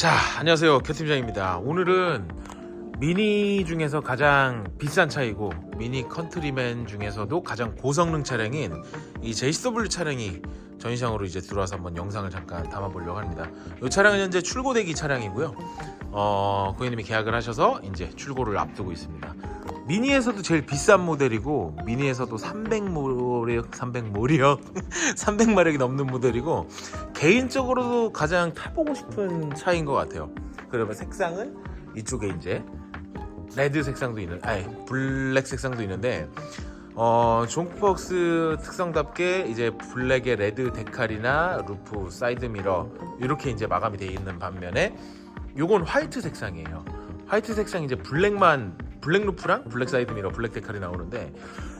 자, 안녕하세요. 캣팀장입니다. 오늘은 미니 중에서 가장 비싼 차이고 미니 컨트리맨 중에서도 가장 고성능 차량인 이 JCW 차량이 전시장으로 이제 들어와서 한번 영상을 잠깐 담아보려고 합니다. 이 차량은 현재 출고 대기 차량이고요. 어, 고객님이 계약을 하셔서 이제 출고를 앞두고 있습니다. 미니에서도 제일 비싼 모델이고 미니에서도 300마력, 300마력, 300마력이 넘는 모델이고 개인적으로도 가장 타보고 싶은 차인 것 같아요. 그러면 색상은 이쪽에 이제 레드 색상도 있는, 아니 블랙 색상도 있는데 어, 존박스 특성답게 이제 블랙의 레드 데칼이나 루프, 사이드 미러 이렇게 이제 마감이 되어 있는 반면에 요건 화이트 색상이에요. 화이트 색상 이제 블랙만 블랙 루프랑 블랙 사이드 미러, 블랙 데칼이 나오는데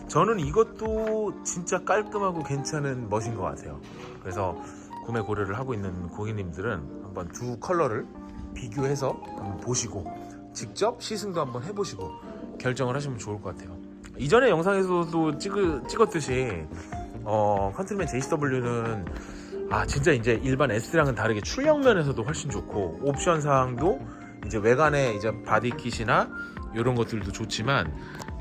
저는 이것도 진짜 깔끔하고 괜찮은 멋인 것 같아요. 그래서 구매 고려를 하고 있는 고객님들은 한번 두 컬러를 비교해서 한번 보시고 직접 시승도 한번 해보시고 결정을 하시면 좋을 것 같아요. 이전에 영상에서도 찍, 찍었듯이 어, 컨트리맨 JCW는 아 진짜 이제 일반 S랑은 다르게 출력 면에서도 훨씬 좋고 옵션 사항도 이제 외관에 이제 바디킷이나 이런 것들도 좋지만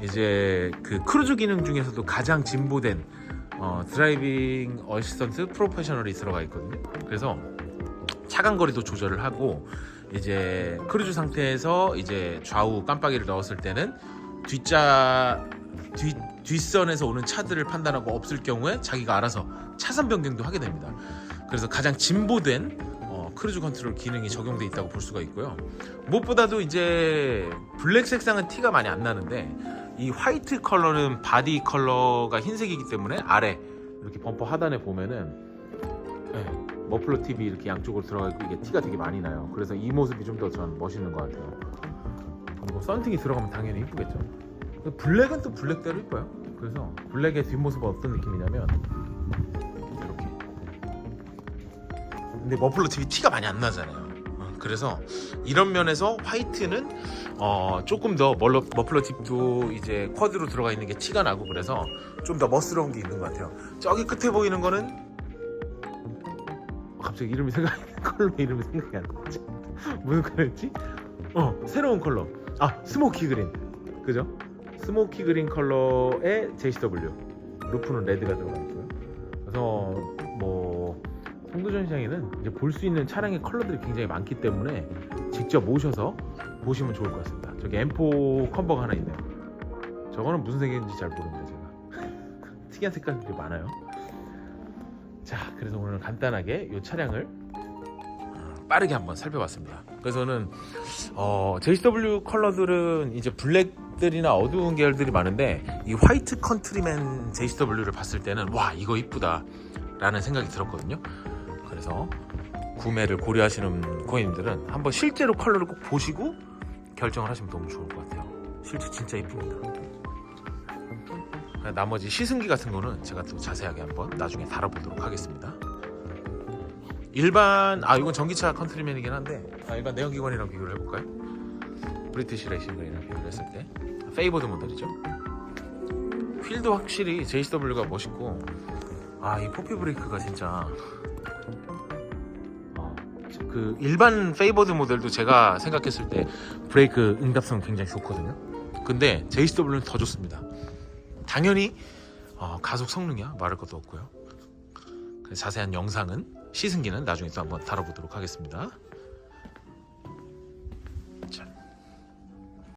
이제 그 크루즈 기능 중에서도 가장 진보된 어, 드라이빙 어시스턴트 프로페셔널이 들어가 있거든요. 그래서 차간 거리도 조절을 하고 이제 크루즈 상태에서 이제 좌우 깜빡이를 넣었을 때는 뒷자 뒷 뒷선에서 오는 차들을 판단하고 없을 경우에 자기가 알아서 차선 변경도 하게 됩니다. 그래서 가장 진보된 어, 크루즈 컨트롤 기능이 적용돼 있다고 볼 수가 있고요. 무엇보다도 이제 블랙 색상은 티가 많이 안 나는데 이 화이트 컬러는 바디 컬러가 흰색이기 때문에 아래 이렇게 범퍼 하단에 보면은 네, 머플러 팁이 이렇게 양쪽으로 들어가 있고 이게 티가 되게 많이 나요. 그래서 이 모습이 좀 더 전 멋있는 것 같아요. 그리고 썬팅이 들어가면 당연히 이쁘겠죠. 블랙은 또 블랙대로 이뻐요. 그래서 블랙의 뒷모습은 어떤 느낌이냐면 이렇게. 근데 머플러 팁이 티가 많이 안 나잖아요. 어, 그래서 이런 면에서 화이트는 어, 조금 더 멀러, 머플러 팁도 이제 쿼드로 들어가 있는 게 티가 나고 그래서 좀 더 멋스러운 게 있는 것 같아요. 저기 끝에 보이는 거는 어, 갑자기 이름이 생각이 컬러 이름이 생각이 안 나지 무슨 컬러였지? 어 새로운 컬러 아 스모키 그린 그죠? 스모키 그린 컬러의 JCW 루프는 레드가 들어가 있고요 그래서 뭐 송도전 시장에는 이제 볼 수 있는 차량의 컬러들이 굉장히 많기 때문에 직접 모셔서 보시면 좋을 것 같습니다 저기 M4 컨버가 하나 있네요 저거는 무슨 색인지 잘 모릅니다 제가 특이한 색깔들이 많아요 자, 그래서 오늘 간단하게 이 차량을 빠르게 한번 살펴봤습니다. 그래서는 어, JCW 컬러들은 이제 블랙들이나 어두운 계열들이 많은데 이 화이트 컨트리맨 JCW를 봤을 때는 와 이거 이쁘다 라는 생각이 들었거든요. 그래서 구매를 고려하시는 고객님들은 한번 실제로 컬러를 꼭 보시고 결정을 하시면 너무 좋을 것 같아요. 실제 진짜 이쁩니다. 나머지 시승기 같은 거는 제가 또 자세하게 한번 나중에 다뤄보도록 하겠습니다. 일반 아 이건 전기차 컨트리맨이긴 한데 아, 일반 내연기관이랑 비교를 해볼까요? 브리티시 레이싱건이랑 비교를 했을 때 페이버드 모델이죠. 휠도 확실히 JCW가 멋있고 아 이 포피 브레이크가 진짜 어, 그 일반 페이버드 모델도 제가 생각했을 때 브레이크 응답성 굉장히 좋거든요. 근데 JCW는 더 좋습니다. 당연히 어, 가속 성능이야 말할 것도 없고요. 그래서 자세한 영상은 시승기는 나중에 또 한번 다뤄보도록 하겠습니다.